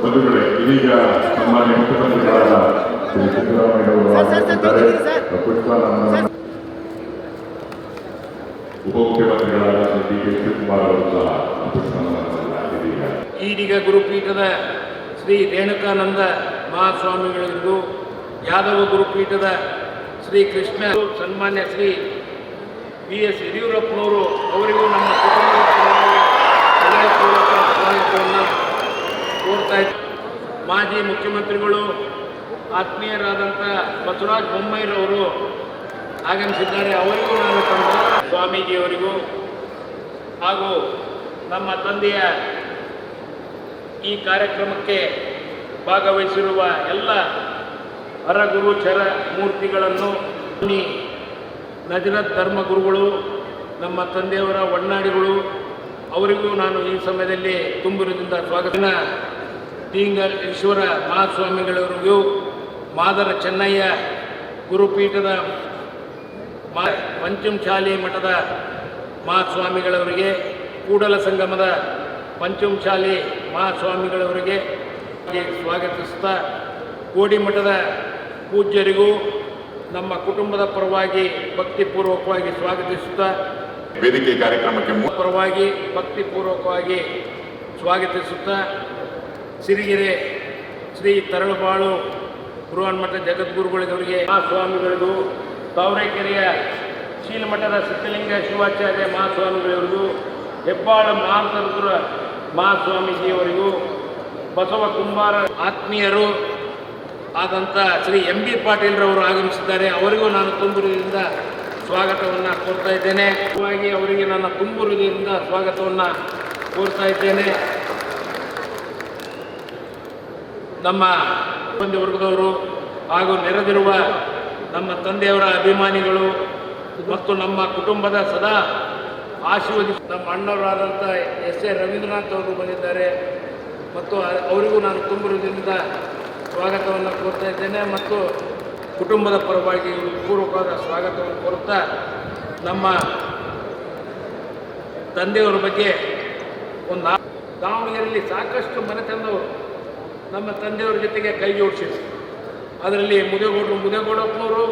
ಬಂಧುಗಳೇ ಇದೀಗ ಸನ್ಮಾನ್ಯ ಮುಖ್ಯಮಂತ್ರಿಗಳಾದ ಶ್ರೀ ಸಿದ್ದರಾಮಯ್ಯ ಅವರು ಆಗಮಿಸಿದ್ದಾರೆ ಪುಷ್ಪ ಉಪಮುಖ್ಯಮಂತ್ರಿಗಳಾದ ಶ್ರೀ ಡಿ ಕೆ ಶಿವಕುಮಾರ್ ಅವರು ಸಹ ಪುಷ್ಪ ಇದೀಗ ಈಡಿಗ ಗುರುಪೀಠದ ಶ್ರೀ ರೇಣುಕಾನಂದ ಮಹಾಸ್ವಾಮಿಗಳಿಂದು ಯಾದವ ಗುರುಪೀಠದ ಶ್ರೀ ಕೃಷ್ಣ ಸನ್ಮಾನ್ಯ ಶ್ರೀ ಬಿ ಎಸ್ ಯಡಿಯೂರಪ್ಪನವರು ಅವರಿಗೂ ನಮ್ಮ ಪರವಾಗಿ ಮಾಜಿ ಮುಖ್ಯಮಂತ್ರಿಗಳು ಆತ್ಮೀಯರಾದಂಥ ಬಸವರಾಜ ಬೊಮ್ಮಾಯಿರವರು ಆಗಮಿಸಿದ್ದಾರೆ. ಅವರಿಗೂ ನಾನು ತಂದ ಸ್ವಾಮೀಜಿಯವರಿಗೂ ಹಾಗೂ ನಮ್ಮ ತಂದೆಯ ಈ ಕಾರ್ಯಕ್ರಮಕ್ಕೆ ಭಾಗವಹಿಸಿರುವ ಎಲ್ಲ ಹರಗುರು ಚರ ಮೂರ್ತಿಗಳನ್ನು ನಜರತ್ ಧರ್ಮಗುರುಗಳು ನಮ್ಮ ತಂದೆಯವರ ಒಣ್ಣಾಡಿಗಳು ಅವರಿಗೂ ನಾನು ಈ ಸಮಯದಲ್ಲಿ ತುಂಬುರದಿಂದ ಸ್ವಾಗತ. ತೀಂಗಲ್ ಈಶ್ವರ ಮಹಾಸ್ವಾಮಿಗಳವರಿಗೂ ಮಾದರ ಚೆನ್ನಯ್ಯ ಗುರುಪೀಠದ ಮಾ ಪಂಚಮಶಾಲಿ ಮಠದ ಮಹಾಸ್ವಾಮಿಗಳವರಿಗೆ, ಕೂಡಲ ಸಂಗಮದ ಪಂಚಮಶಾಲಿ ಮಹಾಸ್ವಾಮಿಗಳವರಿಗೆ ಸ್ವಾಗತಿಸ್ತಾ ಕೋಡಿಮಠದ ಪೂಜ್ಯರಿಗೂ ನಮ್ಮ ಕುಟುಂಬದ ಪರವಾಗಿ ಭಕ್ತಿಪೂರ್ವಕವಾಗಿ ಸ್ವಾಗತಿಸುತ್ತಾ ವೇದಿಕೆ ಕಾರ್ಯಕ್ರಮಕ್ಕೆ ಪರವಾಗಿ, ಭಕ್ತಿಪೂರ್ವಕವಾಗಿ ಸ್ವಾಗತಿಸುತ್ತಾ ಸಿರಿಗೆರೆ ಶ್ರೀ ತರಳಬಾಳು ಗುರುವನ್ಮಠ ಜಗದ್ಗುರುಗಳಿಗೆ ಜಗದ್ಗುರುಗಳಿಗವರಿಗೆ ಮಹಾಸ್ವಾಮಿಗಳಿಗೂ ತಾವರೆಕೆರೆಯ ಶೀಲಮಠದ ಸಿದ್ಧಲಿಂಗ ಶಿವಾಚಾರ್ಯ ಮಹಾಸ್ವಾಮಿಗಳಿಗೂ ಹೆಬ್ಬಾಳ ಮಹಾಂತರುದ್ರ ಮಹಾಸ್ವಾಮೀಜಿಯವರಿಗೂ ಬಸವ ಕುಂಬಾರ ಆತ್ಮೀಯರು ಆದಂಥ ಶ್ರೀ ಎಂ ಬಿ ಪಾಟೀಲ್ರವರು ಆಗಮಿಸಿದ್ದಾರೆ. ಅವರಿಗೂ ನಾನು ತುಂಬಿರುವುದರಿಂದ ಸ್ವಾಗತವನ್ನು ಕೋರ್ತಾ ಇದ್ದೇನೆ. ಅವರಿಗೆ ನನ್ನ ತುಂಬು ಸ್ವಾಗತವನ್ನು ಕೋರ್ತಾ ಇದ್ದೇನೆ. ನಮ್ಮ ಸಿಬ್ಬಂದಿ ವರ್ಗದವರು ಹಾಗೂ ನೆರೆದಿರುವ ನಮ್ಮ ತಂದೆಯವರ ಅಭಿಮಾನಿಗಳು ಮತ್ತು ನಮ್ಮ ಕುಟುಂಬದ ಸದಾ ಆಶೀರ್ವದಿಸಿ ನಮ್ಮ ಅಣ್ಣವರಾದಂಥ ಎಸ್ ಎ ರವೀಂದ್ರನಾಥ್ ಅವರು ಬಂದಿದ್ದಾರೆ. ಮತ್ತು ಅವರಿಗೂ ನಾನು ತುಂಬ ಸ್ವಾಗತವನ್ನು ಕೋರ್ತಾ ಇದ್ದೇನೆ. ಮತ್ತು ಕುಟುಂಬದ ಪರವಾಗಿ ಪೂರ್ವಕವಾದ ಸ್ವಾಗತವನ್ನು ಕೋರುತ್ತಾ ನಮ್ಮ ತಂದೆಯವರ ಬಗ್ಗೆ ಒಂದು ದಾವಣಗೆರೆಯಲ್ಲಿ ಸಾಕಷ್ಟು ಮನೆತನದವರು ನಮ್ಮ ತಂದೆಯವರ ಜೊತೆಗೆ ಕೈ ಜೋಡಿಸಿದ್ರು. ಅದರಲ್ಲಿ ಮುದೇಗೌಡರು ಮುದೇಗೌಡಪ್ಪನವರು,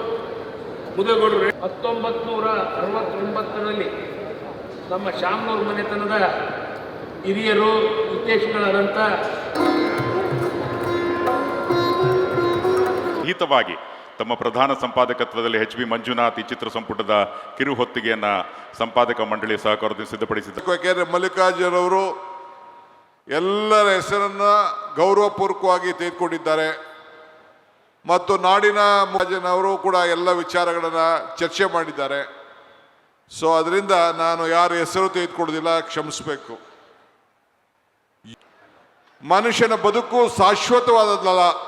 ಮುದೇಗೌಡರು ಹತ್ತೊಂಬತ್ತು ನೂರ ಅರವತ್ತೊಂಬತ್ತರಲ್ಲಿ ನಮ್ಮ ಶಾಮನೂರು ಮನೆತನದ ಹಿರಿಯರು ಹಿತವಾಗಿ ತಮ್ಮ ಪ್ರಧಾನ ಸಂಪಾದಕತ್ವದಲ್ಲಿ ಎಚ್ ಬಿ ಮಂಜುನಾಥ್ ಈ ಚಿತ್ರ ಸಂಪುಟದ ಕಿರು ಹೊತ್ತಿಗೆಯನ್ನು ಸಂಪಾದಕ ಮಂಡಳಿ ಸಹಕಾರದಿಂದ ಸಿದ್ಧಪಡಿಸಿದ್ದಾರೆ. ಮಲ್ಲಿಕಾರ್ಜುನ್ ಮಲ್ಲಿಕಾರ್ಜುನವರು ಎಲ್ಲರ ಹೆಸರನ್ನು ಗೌರವಪೂರ್ವಕವಾಗಿ ತೆಗೆದುಕೊಂಡಿದ್ದಾರೆ. ಮತ್ತು ನಾಡಿನ ಅವರು ಕೂಡ ಎಲ್ಲ ವಿಚಾರಗಳನ್ನು ಚರ್ಚೆ ಮಾಡಿದ್ದಾರೆ. ಸೊ ಅದರಿಂದ ನಾನು ಯಾರ ಹೆಸರು ತೆಗೆದುಕೊಡೋದಿಲ್ಲ ಕ್ಷಮಿಸಬೇಕು. ಮನುಷ್ಯನ ಬದುಕು ಶಾಶ್ವತವಾದದ್ದಲ್ಲ.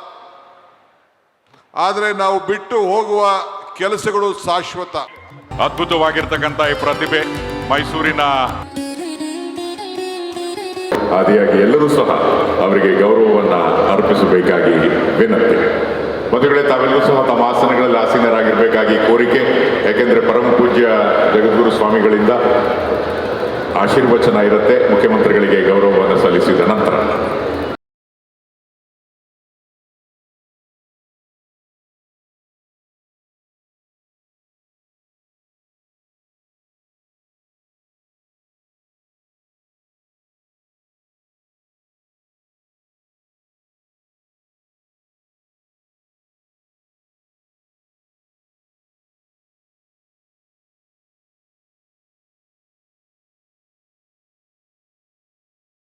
ಆದರೆ ನಾವು ಬಿಟ್ಟು ಹೋಗುವ ಕೆಲಸಗಳು ಶಾಶ್ವತ. ಅದ್ಭುತವಾಗಿರ್ತಕ್ಕಂಥ ಈ ಪ್ರತಿಭೆ ಮೈಸೂರಿನ ಆದಿಯಾಗಿ ಎಲ್ಲರೂ ಸಹ ಅವರಿಗೆ ಗೌರವವನ್ನು ಅರ್ಪಿಸಬೇಕಾಗಿ ವಿನಂತಿ. ಮಧುಗಳೇ ತಾವೆಲ್ಲರೂ ಸಹ ತಮ್ಮ ಆಸನಗಳಲ್ಲಿ ಆಸೀನರಾಗಿರಬೇಕಾಗಿ ಕೋರಿಕೆ. ಯಾಕೆಂದರೆ ಪರಮ ಪೂಜ್ಯ ಜಗದ್ಗುರು ಸ್ವಾಮಿಗಳಿಂದ ಆಶೀರ್ವಚನ ಇರುತ್ತೆ. ಮುಖ್ಯಮಂತ್ರಿಗಳಿಗೆ ಗೌರವ